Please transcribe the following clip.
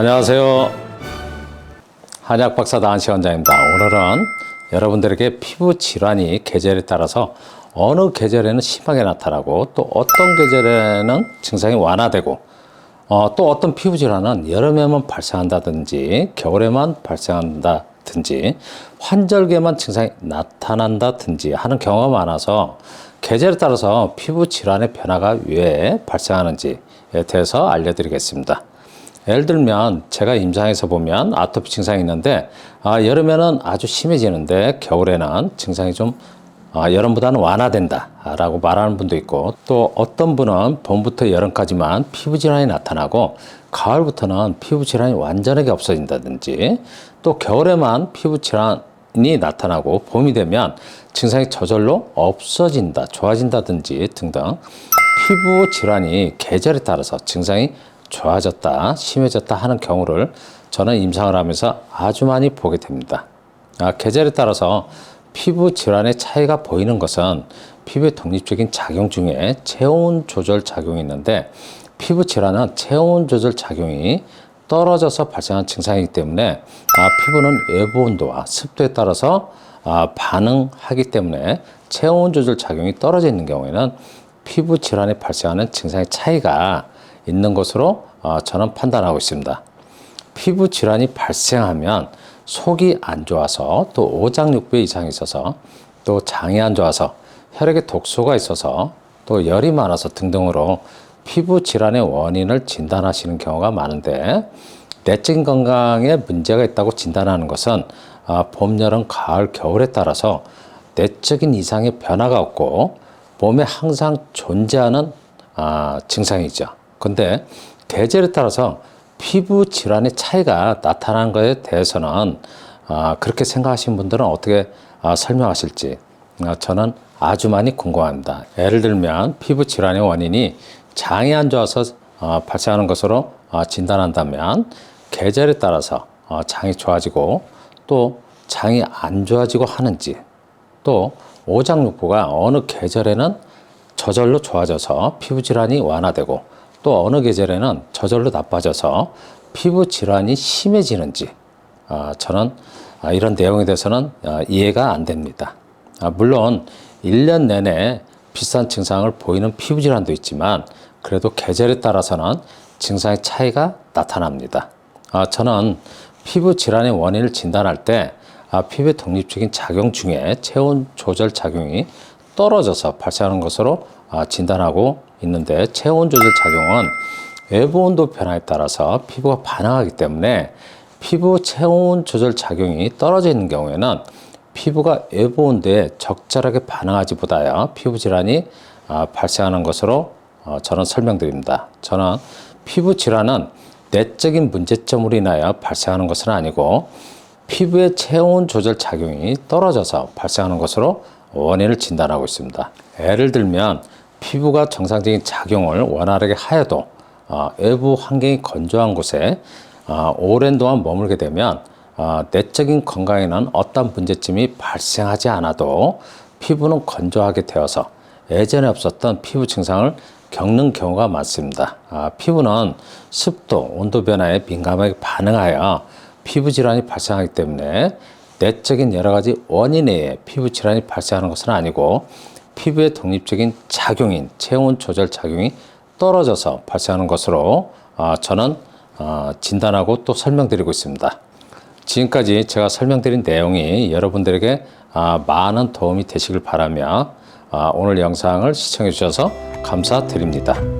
안녕하세요. 한약 박사 나한시 원장입니다. 오늘은 여러분들에게 피부 질환이 계절에 따라서 어느 계절에는 심하게 나타나고 또 어떤 계절에는 증상이 완화되고 어, 또 어떤 피부 질환은 여름에만 발생한다든지 겨울에만 발생한다든지 환절기에만 증상이 나타난다든지 하는 경우가 많아서 계절에 따라서 피부 질환의 변화가 왜 발생하는지에 대해서 알려드리겠습니다. 예를 들면 제가 임상에서 보면 아토피 증상이 있는데 아, 여름에는 아주 심해지는데 겨울에는 증상이 좀 아, 여름보다는 완화된다라고 말하는 분도 있고 또 어떤 분은 봄부터 여름까지만 피부 질환이 나타나고 가을부터는 피부 질환이 완전하게 없어진다든지 또 겨울에만 피부 질환 이 나타나고 봄이 되면 증상이 저절로 없어진다, 좋아진다든지 등등 피부 질환이 계절에 따라서 증상이 좋아졌다, 심해졌다 하는 경우를 저는 임상을 하면서 아주 많이 보게 됩니다. 아, 계절에 따라서 피부 질환의 차이가 보이는 것은 피부의 독립적인 작용 중에 체온 조절 작용이 있는데 피부 질환은 체온 조절 작용이 떨어져서 발생한 증상이기 때문에 아, 피부는 외부 온도와 습도에 따라서 아, 반응하기 때문에 체온 조절 작용이 떨어져 있는 경우에는 피부 질환이 발생하는 증상의 차이가 있는 것으로 어, 저는 판단하고 있습니다. 피부 질환이 발생하면 속이 안 좋아서 또 오장육부에 이상이 있어서 또 장이 안 좋아서 혈액에 독소가 있어서 또 열이 많아서 등등으로 피부 질환의 원인을 진단하시는 경우가 많은데 내적인 건강에 문제가 있다고 진단하는 것은 아, 봄, 여름, 가을, 겨울에 따라서 내적인 이상의 변화가 없고 몸에 항상 존재하는 아, 증상이죠. 근데 계절에 따라서 피부 질환의 차이가 나타나는 것에 대해서는 아, 그렇게 생각하시는 분들은 어떻게 아, 설명하실지 아, 저는 아주 많이 궁금합니다. 예를 들면 피부 질환의 원인이 장이 안 좋아서 어, 발생하는 것으로 어, 진단한다면 계절에 따라서 어, 장이 좋아지고 또 장이 안 좋아지고 하는지 또 오장육부가 어느 계절에는 저절로 좋아져서 피부 질환이 완화되고 또 어느 계절에는 저절로 나빠져서 피부 질환이 심해지는지 아, 저는 아, 이런 내용에 대해서는 아, 이해가 안 됩니다. 아, 물론 1년 내내 비슷한 증상을 보이는 피부 질환도 있지만 그래도 계절에 따라서는 증상의 차이가 나타납니다. 아, 저는 피부 질환의 원인을 진단할 때 아, 피부의 독립적인 작용 중에 체온 조절 작용이 떨어져서 발생하는 것으로 아, 진단하고 있는데 체온 조절 작용은 외부 온도 변화에 따라서 피부가 반응하기 때문에 피부 체온 조절 작용이 떨어져 있는 경우에는 피부가 외부 온도에 적절하게 반응하지 보다야 피부 질환이 아, 발생하는 것으로 어, 저는 설명드립니다. 저는 피부 질환은 내적인 문제점으로 인하여 발생하는 것은 아니고 피부의 체온 조절 작용이 떨어져서 발생하는 것으로 원인을 진단하고 있습니다. 예를 들면 피부가 정상적인 작용을 원활하게 하여도 어, 외부 환경이 건조한 곳에 어, 오랜 동안 머물게 되면 어, 내적인 건강에는 어떤 문제점이 발생하지 않아도 피부는 건조하게 되어서 예전에 없었던 피부 증상을 겪는 경우가 많습니다. 아, 피부는 습도, 온도 변화에 민감하게 반응하여 피부 질환이 발생하기 때문에 내적인 여러 가지 원인에 피부 질환이 발생하는 것은 아니고 피부의 독립적인 작용인 체온 조절 작용이 떨어져서 발생하는 것으로 어, 저는 어, 진단하고 또 설명드리고 있습니다. 지금까지 제가 설명드린 내용이 여러분들에게 아, 많은 도움이 되시길 바라며 아, 오늘 영상을 시청해 주셔서 감사드립니다.